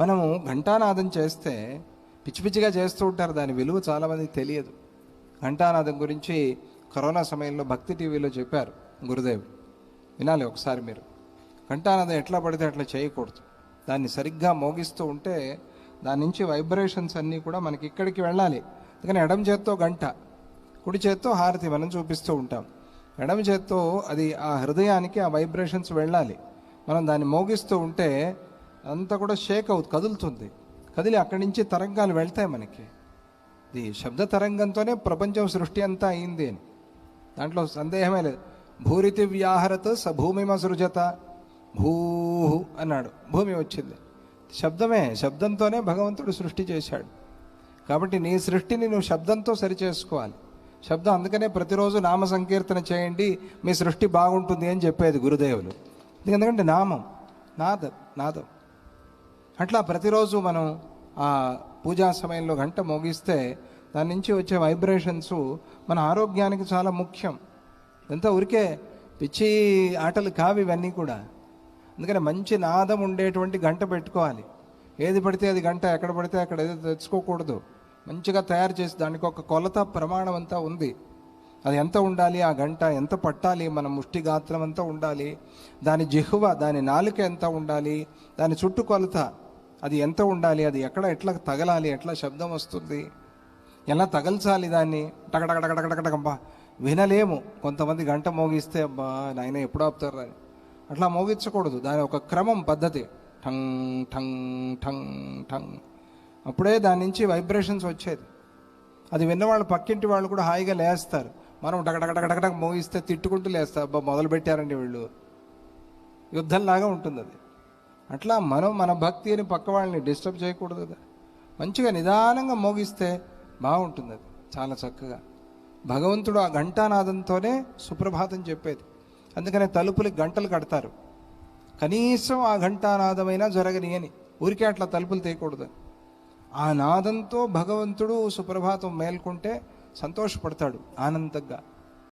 మనము ఘంటానాదం చేస్తే పిచ్చి పిచ్చిగా చేస్తూ ఉంటారు. దాని విలువ చాలామందికి తెలియదు. ఘంటానాదం గురించి కరోనా సమయంలో భక్తి టీవీలో చెప్పారు గురుదేవ్. వినాలి ఒకసారి మీరు. ఘంటానాదం ఎట్లా పడితే అట్లా చేయకూడదు. దాన్ని సరిగ్గా మోగిస్తూ ఉంటే దాని నుంచి వైబ్రేషన్స్ అన్నీ కూడా మనకి ఇక్కడికి వెళ్ళాలి. అందుకని ఎడం చేత్తో గంట కుడి చేత్తో హారతి మనం చూపిస్తూ ఉంటాం. ఎడమ చేత్తో అది ఆ హృదయానికి ఆ వైబ్రేషన్స్ వెళ్ళాలి. మనం దాన్ని మోగిస్తూ ఉంటే అంతా కూడా షేక్ అవుతుంది కదులుతుంది. కదిలి అక్కడి నుంచి తరంగాలు వెళ్తాయి మనకి. ఇది శబ్ద తరంగంతోనే ప్రపంచం సృష్టి అంతా అయింది అని. దాంట్లో సందేహమే లేదు. భూరితి వ్యాహరత్ స భూమిమ సృజత. భూ అన్నాడు. భూమి వచ్చింది. శబ్దమే శబ్దంతోనే భగవంతుడు సృష్టి చేశాడు. కాబట్టి నీ సృష్టిని నువ్వు శబ్దంతో సరిచేసుకోవాలి. శబ్దం అందుకనే ప్రతిరోజు నామ సంకీర్తన చేయండి. మీ సృష్టి బాగుంటుంది అని చెప్పేది గురుదేవులు. ఎందుకంటే నామం. నాదం నాదం. అట్లా ప్రతిరోజు మనం ఆ పూజా సమయంలో గంట మోగిస్తే దాని నుంచి వచ్చే వైబ్రేషన్స్ మన ఆరోగ్యానికి చాలా ముఖ్యం. ఎంత ఊరికే పిచ్చి ఆటలు కావు ఇవన్నీ కూడా. అందుకని మంచి నాదం ఉండేటువంటి గంట పెట్టుకోవాలి. ఏది పడితే అది గంట ఎక్కడ పడితే అక్కడ ఏదో తెచ్చుకోకూడదు. మంచిగా తయారు చేసి దానికి ఒక కొలత ప్రమాణం అంతా ఉంది. అది ఎంత ఉండాలి ఆ గంట ఎంత పట్టాలి మన ముష్టి గాత్రం అంతా ఉండాలి దాని జిహ్వ దాని నాలుక ఎంత ఉండాలి దాని చుట్టుకొలత అది ఎంత ఉండాలి? అది ఎక్కడ ఎట్లా తగలాలి? ఎట్లా శబ్దం వస్తుంది? ఎలా తగల్చాలి దాన్ని? టకటకటకటకటకటకబ్బా వినలేము. కొంతమంది గంట మోగిస్తే అబ్బా నాయన ఎప్పుడు ఆపుతారు అని అట్లా మోగించకూడదు. దాని ఒక క్రమం పద్ధతి. ఠంగ్ ఠంగ్ ఠంగ్ ఠంగ్ అప్పుడే దాని నుంచి వైబ్రేషన్స్ వచ్చేది. అది విన్నవాళ్ళు పక్కింటి వాళ్ళు కూడా హాయిగా లేస్తారు. మనం టకటకటకటక మోగిస్తే తిట్టుకుంటూ లేస్తారు. అబ్బా మొదలు పెట్టారండి వీళ్ళు. యుద్ధంలాగా ఉంటుంది అది అట్లా మనం మన భక్తిని పక్క వాళ్ళని డిస్టర్బ్ చేయకూడదు కదా. మంచిగా నిదానంగా మోగిస్తే బాగుంటుంది అది. చాలా చక్కగా. భగవంతుడు ఆ ఘంటానాదంతోనే సుప్రభాతం చెప్పేది. అందుకనే తలుపులకి గంటలు కడతారు. కనీసం ఆ ఘంటానాదమైనా జరగని అని. ఊరికే అట్లా తలుపులు తీయకూడదు ఆ నాదంతో భగవంతుడు సుప్రభాతం మేల్కొంటే సంతోషపడతాడు ఆనందంగా.